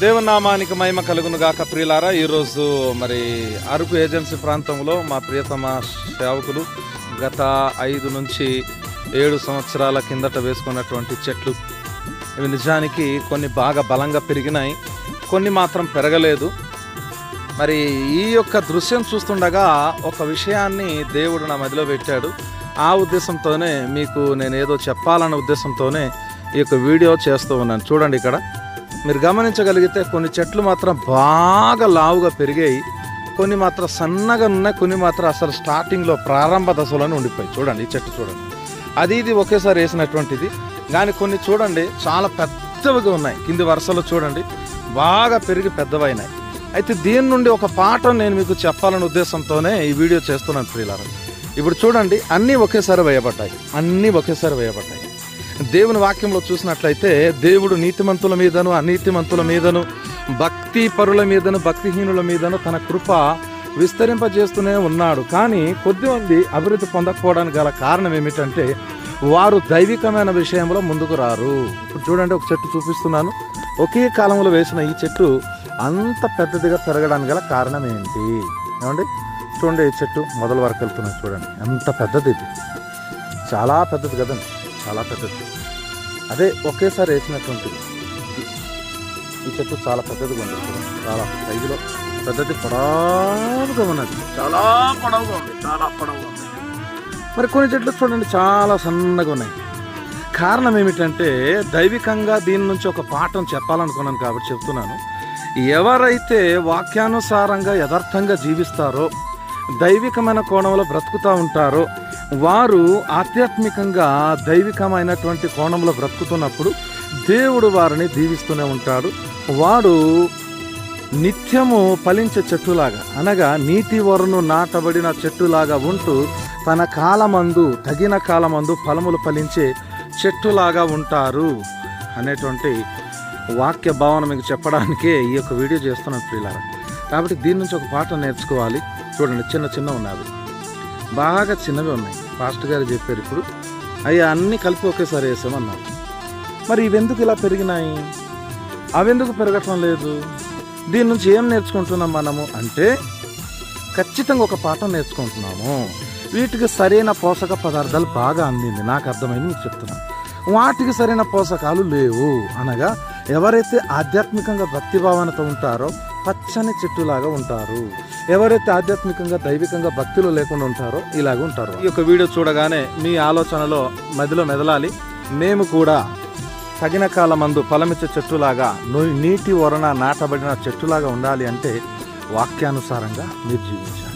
దేవనామానికి మహిమ కలుగును గాక ప్రియులారా. ఈరోజు మరి అరకు ఏజెన్సీ ప్రాంతంలో మా ప్రియతమ సేవకులు గత ఐదు నుంచి ఏడు సంవత్సరాల కిందట వేసుకున్నటువంటి చెట్లు. ఇవి నిజానికి కొన్ని బాగా బలంగా పెరిగినాయి. కొన్ని మాత్రం పెరగలేదు. మరి ఈ యొక్క దృశ్యం చూస్తుండగా ఒక విషయాన్ని దేవుడు నా మదిలో పెట్టాడు. ఆ ఉద్దేశంతోనే మీకు నేను ఏదో చెప్పాలన్న ఉద్దేశంతోనే ఈ యొక్క వీడియో చేస్తూ ఉన్నాను. చూడండి ఇక్కడ. మీరు గమనించగలిగితే కొన్ని చెట్లు మాత్రం బాగా లావుగా పెరిగాయి. కొన్ని మాత్రం సన్నగా ఉన్నాయి కొన్ని మాత్రం అసలు స్టార్టింగ్లో ప్రారంభ దశలోనే ఉండిపోయి చూడండి ఈ చెట్టు చూడండి. అది ఇది ఒకేసారి వేసినటువంటిది. కానీ కొన్ని చూడండి చాలా పెద్దవిగా ఉన్నాయి. కింది వరుసలో చూడండి బాగా పెరిగి పెద్దవైనాయి. అయితే దీని నుండి ఒక పాఠం నేను మీకు చెప్పాలనే ఉద్దేశంతోనే ఈ వీడియో చేస్తున్నాను ప్రియులారా. ఇప్పుడు చూడండి అన్నీ ఒకేసారి వేయబడ్డాయి. అన్నీ ఒకేసారి వేయబడ్డాయి. దేవుని వాక్యంలో చూసినట్లయితే దేవుడు నీతిమంతుల మీదను అనీతిమంతుల మీదను భక్తి పరుల మీదను భక్తిహీనుల మీదను తన కృప విస్తరింపజేస్తూనే ఉన్నాడు. కానీ కొద్దిమంది అభివృద్ధి పొందకపోవడానికి గల కారణం ఏమిటంటే వారు దైవికమైన విషయంలో ముందుకు రారు. ఇప్పుడు చూడండి ఒక చెట్టు చూపిస్తున్నాను. ఒకే కాలంలో వేసిన ఈ చెట్టు అంత పెద్దదిగా పెరగడానికి గల కారణం ఏంటి? ఏమండి? చూడండి ఈ చెట్టు మొదల వరకు వెళ్తున్నాను చూడండి. ఎంత పెద్దది ఇది. చాలా పెద్దది కదండి. చాలా పెద్దది. అదే ఒకేసారి వేసినటువంటిది. ఈ చెట్టు చాలా పెద్దదిగా ఉంది. చాలా సైజులో పెద్దది పొడవుగా ఉన్నది. చాలా పొడవుగా ఉంది. చాలా పొడవుగా ఉంది. మరి కొన్ని చెట్లు చూడండి చాలా సన్నగా ఉన్నాయి. కారణం ఏమిటంటే దైవికంగా దీని నుంచి ఒక పాఠం చెప్పాలనుకున్నాను కాబట్టి చెప్తున్నాను. ఎవరైతే వాక్యానుసారంగా యథార్థంగా జీవిస్తారో దైవికమైన కోణంలో బ్రతుకుతూ ఉంటారో. వారు ఆధ్యాత్మికంగా దైవికమైనటువంటి కోణంలో బ్రతుకుతున్నప్పుడు దేవుడు వారిని దీవిస్తూనే ఉంటాడు. వాడు నిత్యము ఫలించే చెట్టులాగా అనగా నీటి వరను నాటబడిన చెట్టులాగా ఉంటూ తన కాలమందు తగిన కాలమందు ఫలములు ఫలించే చెట్టులాగా ఉంటారు అనేటువంటి వాక్య భావన మీకు చెప్పడానికే ఈ యొక్క వీడియో చేస్తున్నాను ప్రియులారా. కాబట్టి దీని నుంచి ఒక పాఠం నేర్చుకోవాలి. చూడండి చిన్న చిన్న ఉన్నవి బాగా చిన్నవి ఉన్నాయి. పాస్టర్ గారు చెప్పారు ఇప్పుడు. అవి అన్నీ కలిపి ఒకేసారి వేసామన్నారు. మరి ఇవెందుకు ఇలా పెరిగినాయి? అవెందుకు పెరగటం లేదు? దీని నుంచి ఏం నేర్చుకుంటున్నాం మనము? అంటే ఖచ్చితంగా ఒక పాఠం నేర్చుకుంటున్నాము. వీటికి సరైన పోషక పదార్థాలు బాగా అందింది. నాకు అర్థమైంది మీకు చెప్తున్నాను. వాటికి సరైన పోషకాలు లేవు అనగా ఎవరైతే ఆధ్యాత్మికంగా భక్తిభావనతో ఉంటారో పచ్చని చెట్టులాగా ఉంటారు. ఎవరైతే ఆధ్యాత్మికంగా దైవికంగా భక్తులు లేకుండా ఉంటారో ఇలాగ ఉంటారు. ఈ యొక్క వీడియో చూడగానే మీ ఆలోచనలో మదిలో మెదలాలి. మేము కూడా తగిన కాలమందు ఫలమిచ్చే చెట్టులాగా నీటి వరణ నాటబడిన చెట్టులాగా ఉండాలి అంటే వాక్యానుసారంగా మీరు జీవించాలి.